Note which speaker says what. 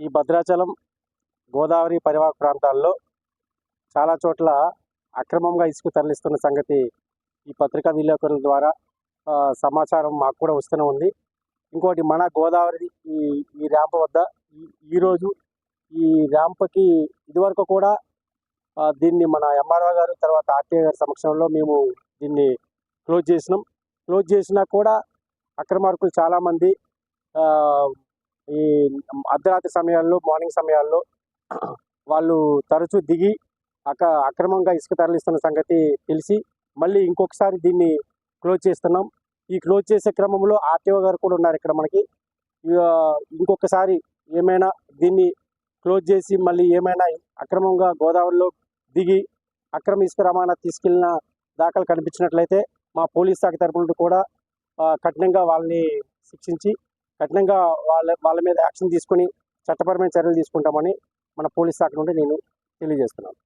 Speaker 1: ఈ భద్రాచలం గోదావరి పరివాహక ప్రాంతాల్లో చాలా చోట్ల అక్రమంగా ఇసుక తరలిస్తున్న సంగతి ఈ పత్రికా విలేకరుల ద్వారా సమాచారం మాకు కూడా వస్తూనే ఉంది. ఇంకోటి మన గోదావరి ఈ ఈ ర్యాంప్ వద్ద ఈ- ఈరోజు ఈ ర్యాంప్కి ఇదివరకు కూడా దీన్ని మన ఎంఆర్ఓ గారు తర్వాత ఆర్టీఐ గారి సమక్షంలో మేము దీన్ని క్లోజ్ చేసినాం. క్లోజ్ చేసినా కూడా అక్రమార్కులు చాలామంది ఈ అర్ధరాత్రి సమయాల్లో మార్నింగ్ సమయాల్లో వాళ్ళు తరచూ దిగి అక అక్రమంగా ఇసుక తరలిస్తున్న సంగతి తెలిసి మళ్ళీ ఇంకొకసారి దీన్ని క్లోజ్ చేస్తున్నాం. ఈ క్లోజ్ చేసే క్రమంలో ఆర్టీఓ గారు కూడా ఉన్నారు ఇక్కడ మనకి. ఇక ఇంకొకసారి ఏమైనా దీన్ని క్లోజ్ చేసి మళ్ళీ ఏమైనా అక్రమంగా గోదావరిలో దిగి అక్రమ ఇసుక రవాణా తీసుకెళ్ళిన దాఖలు కనిపించినట్లయితే మా పోలీస్ శాఖ తరపు కూడా కఠినంగా వాళ్ళని శిక్షించి కఠినంగా వాళ్ళ వాళ్ళ మీద యాక్షన్ తీసుకొని చట్టపరమైన చర్యలు తీసుకుంటామని మన పోలీస్ శాఖ నుండి నేను తెలియజేస్తున్నాను.